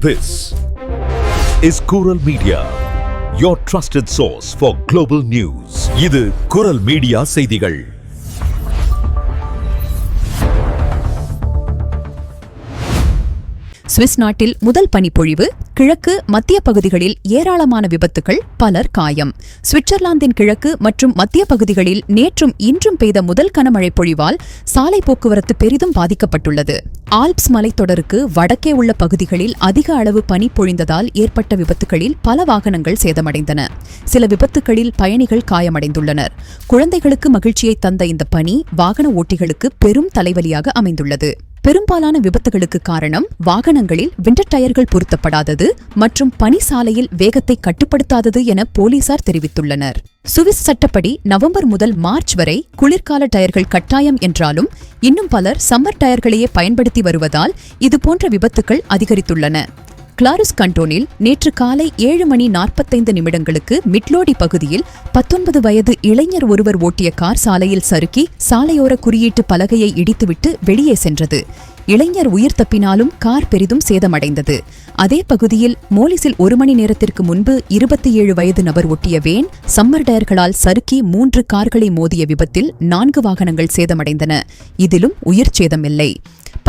This is Kural Media, your trusted source for global news. இது குரல் media செய்திகள் Swiss நாட்டில் முதல் பனிப்பொழிவு கிழக்கு மத்திய பகுதிகளில் ஏராளமான விபத்துகள் பலர் காயம். சுவிட்சர்லாந்தின் கிழக்கு மற்றும் மத்திய பகுதிகளில் நேற்றும் இன்றும் பெய்த முதல் கனமழை பொழிவால் சாலை போக்குவரத்து பெரிதும் பாதிக்கப்பட்டுள்ளது. ஆல்ப்ஸ் மலைத்தொடருக்கு வடக்கே உள்ள பகுதிகளில் அதிக அளவு பனி பொழிந்ததால் ஏற்பட்ட விபத்துகளில் பல வாகனங்கள் சேதமடைந்தன. சில விபத்துகளில் பயணிகள் காயமடைந்துள்ளனர். குழந்தைகளுக்கு மகிழ்ச்சியை தந்த இந்த பனி வாகன ஓட்டிகளுக்கு பெரும் தலைவலியாக அமைந்துள்ளது. பெரும்பாலான விபத்துகளுக்கு காரணம் வாகனங்களில் விண்டர் டயர்கள் பொருத்தப்படாதது மற்றும் பனிசாலையில் வேகத்தை கட்டுப்படுத்தாதது என போலீசார் தெரிவித்துள்ளனர். சுவிஸ் சட்டப்படி நவம்பர் முதல் மார்ச் வரை குளிர்கால டயர்கள் கட்டாயம் என்றாலும் இன்னும் பலர் சம்மர் டயர்களையே பயன்படுத்தி வருவதால் இதுபோன்ற விபத்துகள் அதிகரித்துள்ளன. கிளாரிஸ் கண்டோனில் நேற்று காலை ஏழு மணி நாற்பத்தைந்து நிமிடங்களுக்கு மிட்லோடி பகுதியில் பத்தொன்பது வயது இளைஞர் ஒருவர் ஓட்டிய கார் சாலையில் சறுக்கி சாலையோர குறியீட்டு பலகையை இடித்துவிட்டு வெளியே சென்றது. இளைஞர் உயிர் தப்பினாலும் கார் பெரிதும் சேதமடைந்தது. அதே பகுதியில் மோலிஸில் ஒரு மணி நேரத்திற்கு முன்பு இருபத்தி ஏழு வயது நபர் ஒட்டிய வேன் சம்மர் டயர்களால் சறுக்கி மூன்று கார்களை மோதிய விபத்தில் நான்கு வாகனங்கள் சேதமடைந்தன. இதிலும் உயிர் சேதமில்லை.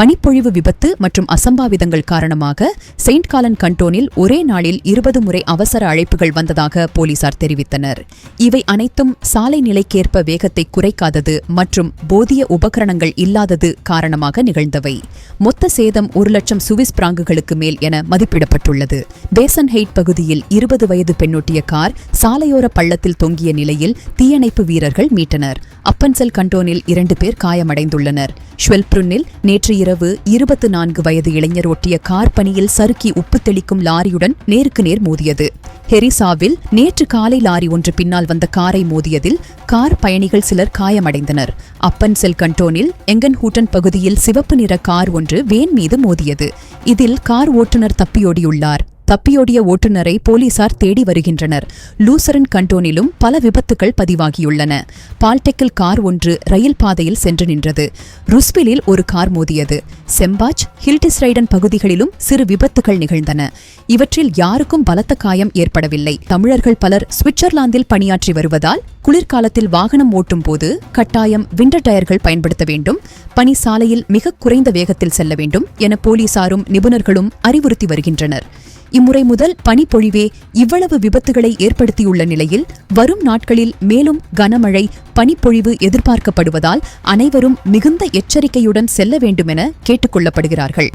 பனிப்பொழிவு விபத்து மற்றும் அசம்பாவிதங்கள் காரணமாக செயின்ட் காலன் கண்டோனில் ஒரே நாளில் இருபது முறை அவசர அழைப்புகள் வந்ததாக போலீசார் தெரிவித்தனர். இவை அனைத்தும் சாலை நிலைக்கேற்ப வேகத்தை குறைக்காதது மற்றும் போதிய உபகரணங்கள் இல்லாதது காரணமாக நிகழ்ந்தவை. மொத்த சேதம் ஒரு லட்சம் சுவிஸ் பிராங்குகளுக்கு மேல் என மதிப்பிடப்பட்டுள்ளது. பேசன் ஹெய்ட் பகுதியில் இருபது வயது பெண்ணொட்டிய கார் சாலையோர பள்ளத்தில் தொங்கிய நிலையில் தீயணைப்பு வீரர்கள் மீட்டனர். அப்பன்செல் கண்டோனில் இரண்டு பேர் காயமடைந்துள்ளனர். ஷ்வெல்ப்ருன்னில் நேற்று இரவு இருபத்து நான்கு வயது இளைஞர் ஒட்டிய கார் பணியில் சறுக்கி உப்பு தெளிக்கும் லாரியுடன் நேருக்கு நேர் மோதியது. ஹெரிசாவில் நேற்று காலை லாரி ஒன்று பின்னால் வந்த காரை மோதியதில் கார் பயணிகள் சிலர் காயமடைந்தனர். அப்பன்செல் கண்டோனில் எங்கன்ஹூட்டன் பகுதியில் சிவப்பு நிற கார் ஒன்று வேன் மீது மோதியது. இதில் கார் ஓட்டுநர் தப்பியோடியுள்ளார். தப்பியோடிய ஓட்டுநரை போலீசார் தேடி வருகின்றனர். லூசரன் கண்டோனிலும் பல விபத்துகள் பதிவாகியுள்ளன. பால்டெக்கில் கார் ஒன்று ரயில் பாதையில் சென்று நின்றது. ருஸ்விலில் ஒரு கார் மோதியது. செம்பாச் ஹில்டிஸ்ரைடன் பகுதிகளிலும் சிறு விபத்துகள் நிகழ்ந்தன. இவற்றில் யாருக்கும் பலத்த காயம் ஏற்படவில்லை. தமிழர்கள் பலர் சுவிட்சர்லாந்தில் பணியாற்றி வருவதால் குளிர்காலத்தில் வாகனம் ஓட்டும் போது கட்டாயம் விண்டர் டயர்கள் பயன்படுத்த வேண்டும். பனி சாலையில் மிக குறைந்த வேகத்தில் செல்ல வேண்டும் என போலீசாரும் நிபுணர்களும் அறிவுறுத்தி வருகின்றனர். இம்முறை முதல் பனிப்பொழிவே இவ்வளவு விபத்துகளை ஏற்படுத்தியுள்ள நிலையில் வரும் நாட்களில் மேலும் கனமழை பனிப்பொழிவு எதிர்பார்க்கப்படுவதால் அனைவரும் மிகுந்த எச்சரிக்கையுடன் செல்ல வேண்டுமென கேட்டுக் கொள்ளப்படுகிறார்கள்.